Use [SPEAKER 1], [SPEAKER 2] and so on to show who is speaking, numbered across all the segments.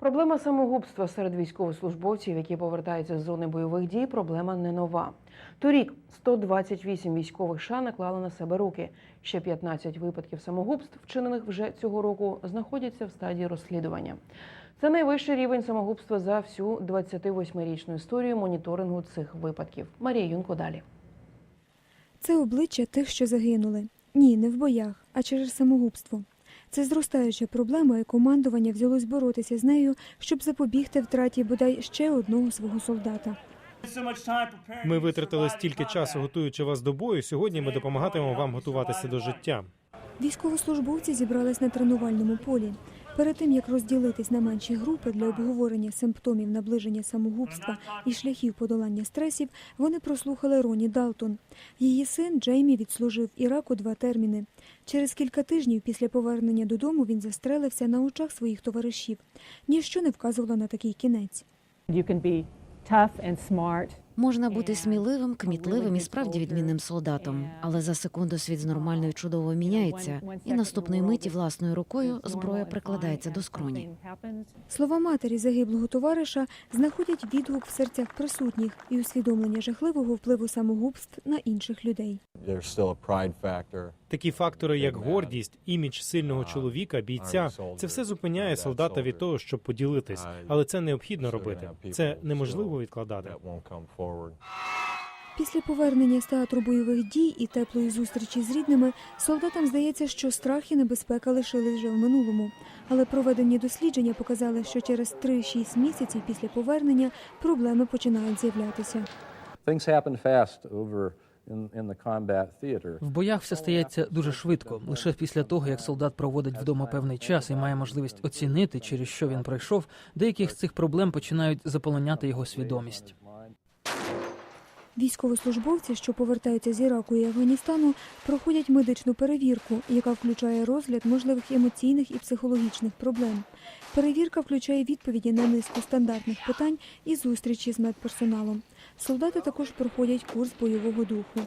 [SPEAKER 1] Проблема самогубства серед військовослужбовців, які повертаються з зони бойових дій, проблема не нова. Торік 128 військових США наклали на себе руки. Ще 15 випадків самогубств, вчинених вже цього року, знаходяться в стадії розслідування. Це найвищий рівень самогубства за всю 28-річну історію моніторингу цих випадків. Марія Юнко далі.
[SPEAKER 2] Це обличчя тих, що загинули. Ні, не в боях, а через самогубство. Це зростаюча проблема, і командування взялось боротися з нею, щоб запобігти втраті бодай ще одного свого солдата.
[SPEAKER 3] Ми витратили стільки часу, готуючи вас до бою. Сьогодні ми допомагатимемо вам готуватися до життя.
[SPEAKER 2] Військовослужбовці зібрались на тренувальному полі. Перед тим як розділитись на менші групи для обговорення симптомів наближення самогубства і шляхів подолання стресів, вони прослухали Роні Далтон. Її син Джеймі відслужив Іраку два терміни. Через кілька тижнів після повернення додому він застрелився на очах своїх товаришів. Ніщо не вказувало на такий кінець.
[SPEAKER 4] Можна бути сміливим, кмітливим і справді відмінним солдатом, але за секунду світ з нормальною чудово міняється, і наступної миті власною рукою зброя прикладається до скроні.
[SPEAKER 2] Слова матері загиблого товариша знаходять відгук в серцях присутніх і усвідомлення жахливого впливу самогубств на інших людей.
[SPEAKER 5] There's still a pride factor.
[SPEAKER 3] Такі фактори, як гордість, імідж сильного чоловіка, бійця, це все зупиняє солдата від того, щоб поділитись, але це необхідно робити. Це неможливо відкладати.
[SPEAKER 2] Після повернення з театру бойових дій і теплої зустрічі з рідними солдатам здається, що страх і небезпека лишились вже в минулому. Але проведені дослідження показали, що через 3-6 місяців після повернення проблеми починають з'являтися.
[SPEAKER 6] Things happen fast over
[SPEAKER 7] В боях все стається дуже швидко. Лише після того, як солдат проводить вдома певний час і має можливість оцінити, через що він пройшов, деяких з цих проблем починають заполоняти його свідомість.
[SPEAKER 2] Військовослужбовці, що повертаються з Іраку і Афганістану, проходять медичну перевірку, яка включає розгляд можливих емоційних і психологічних проблем. Перевірка включає відповіді на низку стандартних питань і зустрічі з медперсоналом. Солдати також проходять курс бойового духу.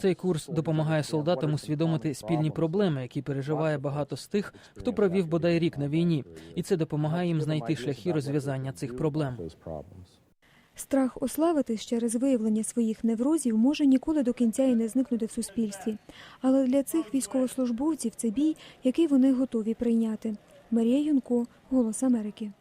[SPEAKER 7] Цей курс допомагає солдатам усвідомити спільні проблеми, які переживає багато з тих, хто провів бодай рік на війні, і це допомагає їм знайти шляхи розв'язання цих проблем.
[SPEAKER 2] Страх ославитись через виявлення своїх неврозів може ніколи до кінця і не зникнути в суспільстві. Але для цих військовослужбовців це бій, який вони готові прийняти. Марія Юнко, Голос Америки.